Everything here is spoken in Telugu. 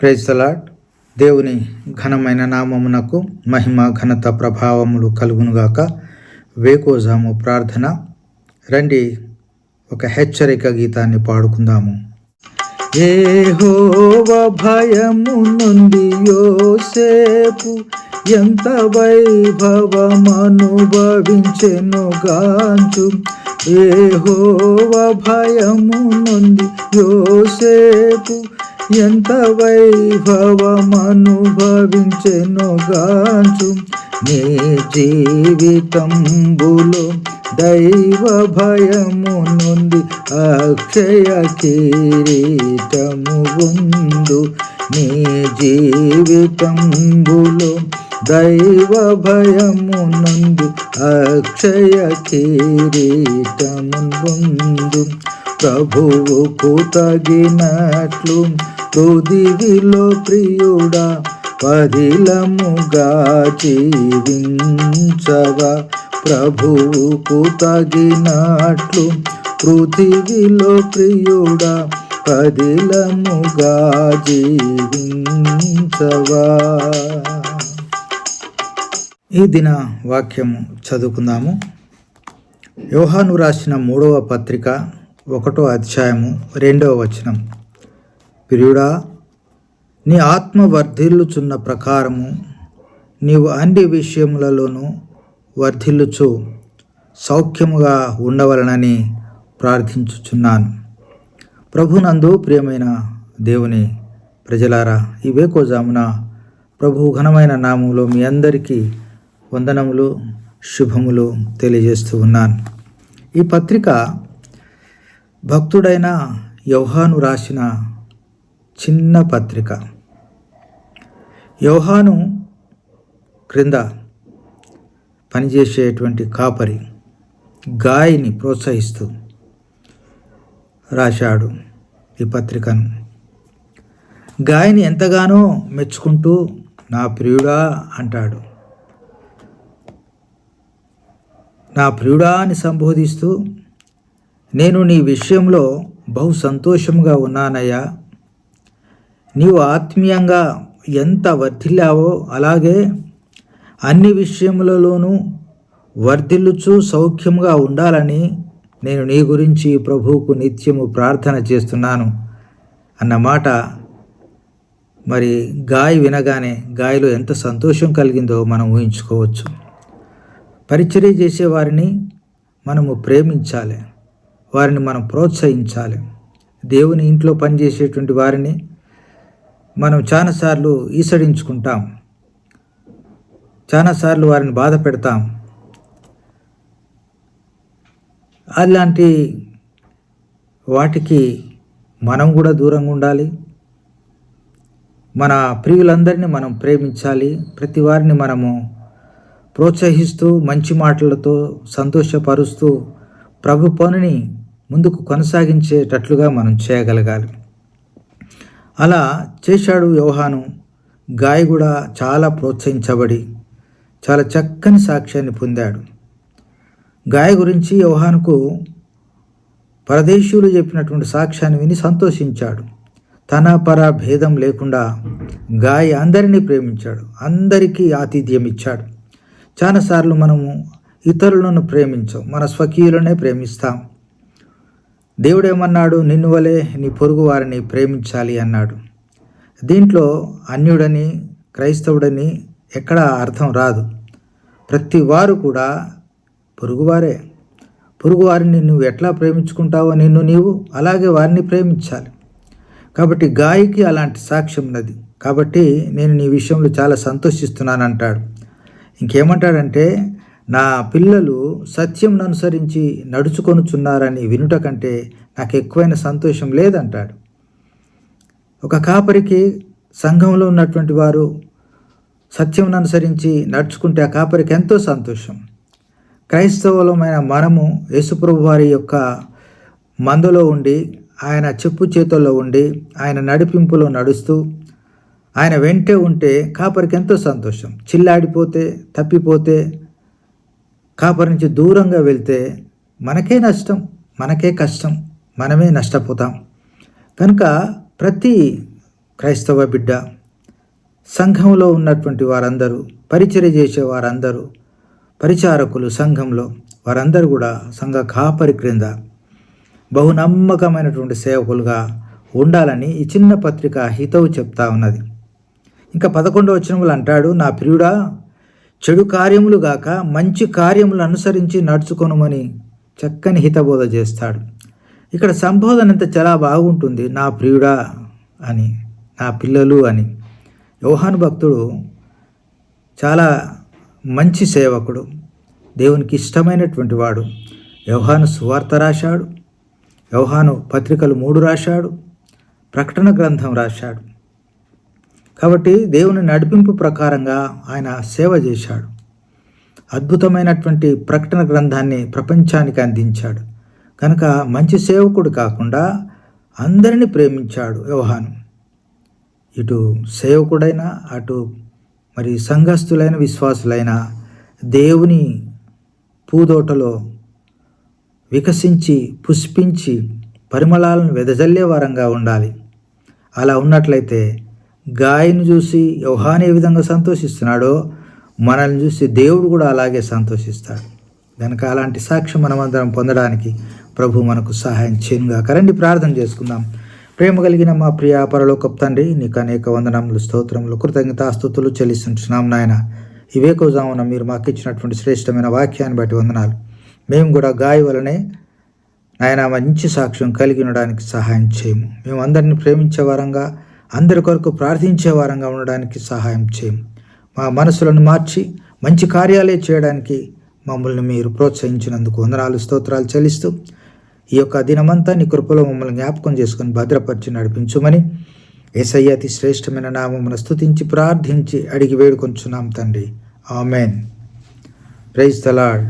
ప్రైజ్ అలాట్ దేవుని ఘనమైన నామమునకు మహిమ ఘనత ప్రభావములు కలుగునుగాక వేకోజాము ప్రార్థన. రండి ఒక హెచ్చరిక గీతాన్ని పాడుకుందాము. ఏహోవ భయము నుండి యోసేపు ఎంత వైభవమనుభవించెనుగాంచు ఏహోవ భయము నుండి యోసేపు ఎంత వైభవమనుభవించెనుగాంచు నీ జీవితంబులో దైవ భయము నుండి అక్షయ కిరీటము ఉందు నీ జీవితంబులో దైవ భయము నుండి అక్షయ కిరీటము ఉందు ప్రభువుకు తగినట్లు తుదివిలో ప్రియుడా పరిలముగా జీవించవా? ప్రభువుకు తగినట్లు పృథివిలో ప్రియుడా పదిలముగా జీవించవా? ఈ దిన వాక్యము చదువుకుందాము. యోహాను రాసిన మూడవ పత్రిక ఒకటో అధ్యాయము రెండవ వచనం. ప్రియుడా నీ ఆత్మ వర్ధిల్లుచున్న ప్రకారము నీవు అన్ని విషయములలోనూ వర్ధిల్లుచు సౌఖ్యముగా ఉండవలనని ప్రార్థించుచున్నాను. ప్రభునందు ప్రియమైన దేవుని ప్రజలారా ఈ వేకోజామున ప్రభు ఘనమైన నామంలో మీ అందరికీ వందనములు శుభములు తెలియజేస్తూ ఉన్నాను. ఈ పత్రిక భక్తుడైన యౌహాను రాసిన చిన్న పత్రిక. యోహాను క్రింద పనిచేసేటువంటి కాపరి గాయని ప్రోత్సహిస్తూ రాశాడు ఈ పత్రికను. గాయని ఎంతగానో మెచ్చుకుంటూ నా ప్రియుడా అంటాడు. నా ప్రియుడా అని సంబోధిస్తూ నేను నీ విషయంలో బహు సంతోషంగా ఉన్నానయ్యా. నీవు ఆత్మీయంగా ఎంత వర్ధిల్లావో అలాగే అన్ని విషయములలోనూ వర్ధిల్లుచు సౌఖ్యంగా ఉండాలని నేను నీ గురించి ప్రభువుకు నిత్యము ప్రార్థన చేస్తున్నాను అన్నమాట మరి గాయ వినగానే గాయలో ఎంత సంతోషం కలిగిందో మనం ఊహించుకోవచ్చు. పరిచర్య చేసే వారిని మనము ప్రేమించాలి. వారిని మనం ప్రోత్సహించాలి. దేవుని ఇంట్లో పనిచేసేటువంటి వారిని మనం చాలాసార్లు ఈసడించుకుంటాం. చాలాసార్లు వారిని బాధ పెడతాం. అలాంటి వాటికి మనం కూడా దూరంగా ఉండాలి. మన ప్రియులందరినీ మనం ప్రేమించాలి. ప్రతి వారిని మనము ప్రోత్సహిస్తూ మంచి మాటలతో సంతోషపరుస్తూ ప్రభు పనిని ముందుకు కొనసాగించేటట్లుగా మనం చేయగలగాలి. అలా చేశాడు యోహాను. గాయ కూడా చాలా ప్రోత్సహించబడి చాలా చక్కని సాక్ష్యాన్ని పొందాడు. గాయ గురించి యోహానుకు పరదేశీయులు చెప్పినటువంటి సాక్ష్యాన్ని విని సంతోషించాడు. తన పర భేదం లేకుండా గాయ అందరినీ ప్రేమించాడు. అందరికీ ఆతిథ్యం ఇచ్చాడు. చాలాసార్లు మనము ఇతరులను ప్రేమించాం మన స్వకీయులనే ప్రేమిస్తాం. దేవుడేమన్నాడు? నిన్ను వలె నీ పొరుగు వారిని ప్రేమించాలి అన్నాడు. దీంట్లో అన్యుడని క్రైస్తవుడని ఎక్కడా అర్థం రాదు. ప్రతి వారు కూడా పొరుగువారే పొరుగువారిని నువ్వు ఎట్లా ప్రేమించుకుంటావో నిన్ను నీవు అలాగే వారిని ప్రేమించాలి. కాబట్టి గాయకి అలాంటి సాక్ష్యం ఉన్నది. కాబట్టి నేను నీ విషయంలో చాలా సంతోషిస్తున్నాను అంటాడు ఇంకేమంటాడంటే నా పిల్లలు సత్యం అనుసరించి నడుచుకొనుచున్నారని వినుట కంటే నాకు ఎక్కువైన సంతోషం లేదంటాడు. ఒక కాపరికి సంఘంలో ఉన్నటువంటి వారు సత్యం అనుసరించి నడుచుకుంటే ఆ కాపరికి ఎంతో సంతోషం. క్రైస్తవులమైన మనము యేసుప్రభు వారి యొక్క మందులో ఉండి ఆయన చెప్పు చేతుల్లో ఉండి ఆయన నడిపింపులో నడుస్తూ ఆయన వెంటే ఉంటే కాపరికి ఎంతో సంతోషం. చిల్లాడిపోతే తప్పిపోతే కాపరి నుంచి దూరంగా వెళ్తే మనకే నష్టం మనకే కష్టం మనమే నష్టపోతాం. కనుక ప్రతి క్రైస్తవ బిడ్డ సంఘంలో ఉన్నటువంటి వారందరూ పరిచర్య చేసే వారందరూ పరిచారకులు సంఘంలో వారందరూ కూడా సంఘ కాపరి క్రింద బహునమ్మకమైనటువంటి సేవకులుగా ఉండాలని ఈ చిన్న పత్రిక హితవు చెప్తా ఉన్నది. ఇంకా పదకొండవ వచనములు అంటాడు నా ప్రియుడా చెడు కార్యములు గాక మంచి కార్యములు అనుసరించి నడుచుకొనుమని చక్కని హితబోధ చేస్తాడు. ఇక్కడ సంబోధన ఎంత చాలా బాగుంటుంది. నా ప్రియుడా అని నా పిల్లలు అని. యోహాను భక్తుడు చాలా మంచి సేవకుడు. దేవునికి ఇష్టమైనటువంటి వాడు. యోహాను సువార్త రాశాడు. యోహాను పత్రికలు మూడు రాశాడు. ప్రకటన గ్రంథం రాశాడు. కాబట్టి దేవుని నడిపింపు ప్రకారంగా ఆయన సేవ చేశాడు. అద్భుతమైనటువంటి ప్రకటన గ్రంథాన్ని ప్రపంచానికి అందించాడు. కనుక మంచి సేవకుడు కాకుండా అందరిని ప్రేమించాడు యోహాను. ఇటు సేవకుడైన అటు మరి సంఘస్థులైన విశ్వాసులైన దేవుని పూదోటలో వికసించి పుష్పించి పరిమళాలను వెదజల్లే వారంగా ఉండాలి. అలా ఉన్నట్లయితే గాయను చూసి యోహాన్ ఏ విధంగా సంతోషిస్తున్నాడో మనల్ని చూసి దేవుడు కూడా అలాగే సంతోషిస్తాడు. కనుక అలాంటి సాక్ష్యం మనమందరం పొందడానికి ప్రభు మనకు సహాయం చేయనుగా కరండి ప్రార్థన చేసుకుందాం. ప్రేమ కలిగిన మా ప్రియ పరలోకపు తండ్రి నీకు అనేక వందనములు స్తోత్రములు కృతజ్ఞతాస్తుతులు చెల్లిస్తున్నాం నాయన. ఇవే కోజామున మీరు మాకు ఇచ్చినటువంటి శ్రేష్టమైన వాక్యాన్ని బట్టి వందనాలు. మేము కూడా గాయ వలనే నాయన మంచి సాక్ష్యం కలిగి ఉండడానికి సహాయం చేయము. మేము అందరిని ప్రేమించే వారంగా అందరి కొరకు ప్రార్థించే వారంగా ఉండడానికి సహాయం చేయం. మా మనసులను మార్చి మంచి కార్యాలే చేయడానికి మమ్మల్ని మీరు ప్రోత్సహించినందుకు వందనాలు స్తోత్రాలు చెల్లిస్తూ ఈ యొక్క దినమంతా నీ కృపలో మమ్మల్ని జ్ఞాపకం చేసుకొని భద్రపరిచి నడిపించుమని ఏసయ్య అతి శ్రేష్టమైన నామమును స్తుతించి ప్రార్థించి అడిగి వేడుకొంచున్నాం తండ్రి. ఆమెన్. ప్రైజ్ తలాడ్